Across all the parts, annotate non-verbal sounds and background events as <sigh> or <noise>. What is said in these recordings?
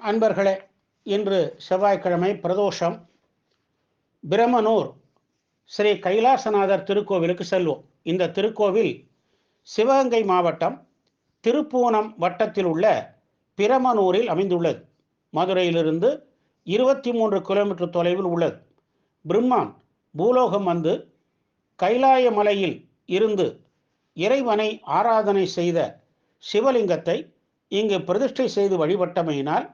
அன்பர்களே இன்று செவ்வாய்க்கிழமை பிரதோஷம். பிரமனூர் ஸ்ரீ கைலாசநாதர் திருக்கோவிலுக்கு செல்வோம். இந்த திருக்கோவில் சிவகங்கை மாவட்டம் திருப்பூனம் வட்டத்தில் உள்ள பிரமனூரில் அமைந்துள்ளது. மதுரையிலிருந்து இருபத்தி மூன்று கிலோமீட்டர் தொலைவில் உள்ளது. பிரம்மான் பூலோகம் வந்து கைலாய மலையில் இருந்து இறைவனை ஆராதனை செய்த சிவலிங்கத்தை இங்கு பிரதிஷ்டை செய்து வழிபட்டமையினால்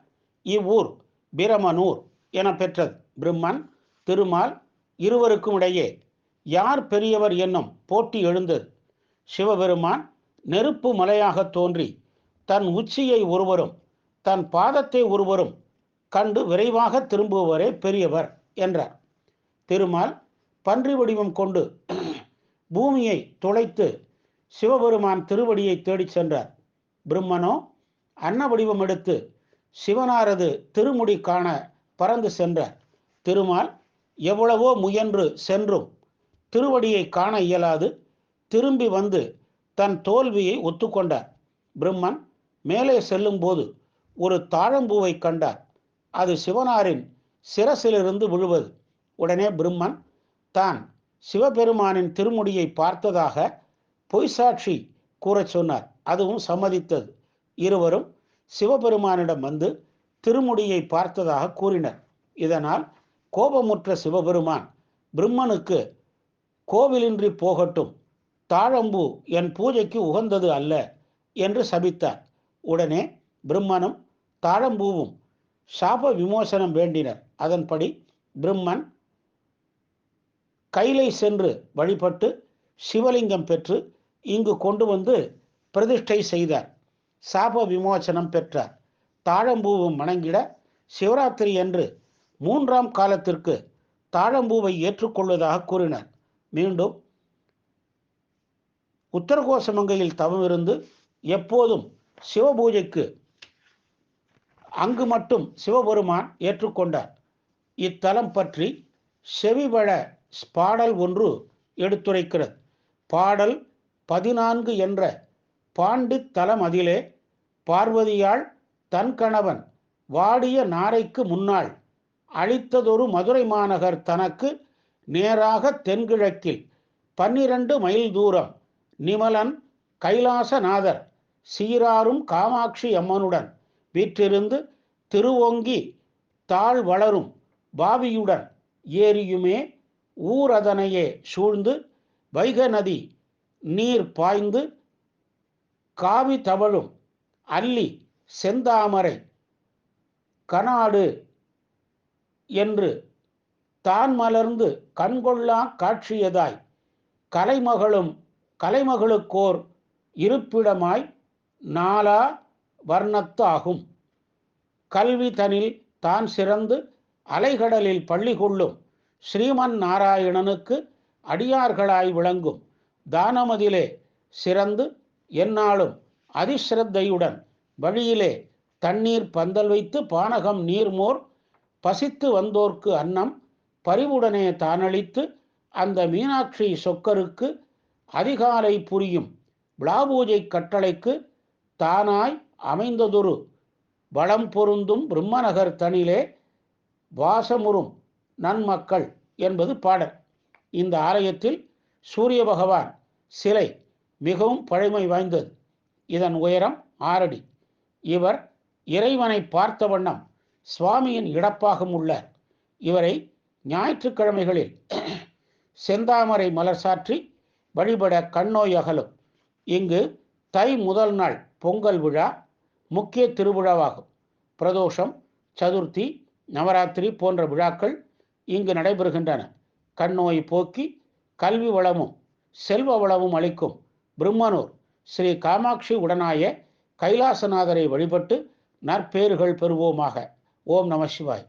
இவ்வூர் பிரமனூர் என பெற்றது. பிரம்மன் திருமால் இருவருக்கும் இடையே யார் பெரியவர் என்னும் போட்டி எழுந்தது. சிவபெருமான் நெருப்பு மலையாக தோன்றி தன் உச்சியை ஒருவரும் தன் பாதத்தை ஒருவரும் கண்டு விரைவாக திரும்புவரே பெரியவர் என்றார். திருமால் பன்றி வடிவம் கொண்டு <clears throat> பூமியை துளைத்து சிவபெருமான் திருவடியை தேடிச் சென்றார். பிரம்மனோ அன்ன வடிவம் எடுத்து சிவனாரது திருமுடி காண பறந்து சென்றார் திருமால் எவ்வளவோ முயன்று சென்றும் திருவடியை காண இயலாது திரும்பி வந்து தன் தோல்வியை ஒத்துக்கொண்டார் பிரம்மன் மேலே செல்லும்போது ஒரு தாழம்பூவை கண்டார். அது சிவனாரின் சிரசிலிருந்து விழுவது. உடனே பிரம்மன் தான் சிவபெருமானின் திருமுடியை பார்த்ததாக பொய்சாட்சி கூறச் சொன்னார். அதுவும் சம்மதித்தது. இருவரும் சிவபெருமானிடம் வந்து திருமுடியை பார்த்ததாக கூறினர். இதனால் கோபமுற்ற சிவபெருமான் பிரம்மனுக்கு கோவிலின்றி போகட்டும் தாழம்பூ என் பூஜைக்கு உகந்தது அல்ல என்று சபித்தார். உடனே பிரம்மனும் தாழம்பூவும் சாப விமோசனம் வேண்டினர். அதன்படி பிரம்மன் கைலை சென்று வழிபட்டு சிவலிங்கம் பெற்று இங்கு கொண்டு வந்து பிரதிஷ்டை செய்தார். சாப விமோசனம் பெற்றார். தாழம்பூவும் வணங்கிட சிவராத்திரி என்று மூன்றாம் காலத்திற்கு தாழம்பூவை ஏற்றுக்கொள்வதாக கூறினார். மீண்டும் உத்தரகோசமங்கையில் தவம் இருந்து எப்போதும் சிவபூஜைக்கு அங்கு மட்டும் சிவபெருமான் ஏற்றுக்கொண்டார். இத்தலம் பற்றி செவிவழ பாடல் ஒன்று எடுத்துரைக்கிறது. பாடல் பதினான்கு என்ற பாண்டு தலம் அதிலே பார்வதியாள் தன் கணவன் வாடிய நாரைக்கு முன்னாள் அழித்ததொரு மதுரை மாநகர் தனக்கு நேராக தென்கிழக்கில் பன்னிரண்டு மைல் தூரம் நிமலன் கைலாசநாதர் சீராரும் காமாட்சி அம்மனுடன் வீற்றிருந்து திருவொங்கி தாழ் வளரும் பாவியுடன் ஏரியுமே ஊரதனையே சூழ்ந்து வைக நதி நீர் பாய்ந்து காவி தவழும் அல்லி செந்தாமரை கனாடு என்று தான் மலர்ந்து கண்கொள்ளா காட்சியதாய் கலைமகளும் கலைமகளுக்கோர் இருப்பிடமாய் நாலா வர்ணத்தாகும். கல்வி தனில் தான் சிறந்து அலைகடலில் பள்ளி கொள்ளும் ஸ்ரீமன் நாராயணனுக்கு அடியார்களாய் விளங்கும் தானமதிலே சிறந்து எந்நாளும் அதிஸ்ரத்தையுடன் வழியிலே தண்ணீர் பந்தல் வைத்து பானகம் நீர்மோர் பசித்து வந்தோர்க்கு அன்னம் பரிவுடனே தானளித்து அந்த மீனாட்சி சொக்கருக்கு அதிகாலை புரியும் விழாபூஜை கட்டளைக்கு தானாய் அமைந்ததொரு வளம் பொருந்தும் பிரம்மநகர் தனிலே வாசமுறும் நன்மக்கள் என்பது பாடல். இந்த ஆலயத்தில் சூரிய பகவான் சிலை மிகவும் பழமை வாய்ந்தது. இதன் உயரம் ஆறடி இவர் இறைவனை பார்த்த வண்ணம் சுவாமியின் இடப்பாகம் உள்ளார் இவரை ஞாயிற்றுக்கிழமைகளில் செந்தாமரை மலர் சாற்றி வழிபட கண்ணோய் அகலும். இங்கு தை முதல் நாள் பொங்கல் விழா முக்கிய திருவிழாவாகும். பிரதோஷம் சதுர்த்தி நவராத்திரி போன்ற விழாக்கள் இங்கு நடைபெறுகின்றன. கண்ணோய் போக்கி கல்வி வளமும் செல்வ வளமும் அளிக்கும் பிரம்மனூர் ஸ்ரீ காமாட்சி உடனாய கைலாசநாதரை வழிபட்டு நற்பேறுகள் பெறுவோமாக. ஓம் நம சிவாய்.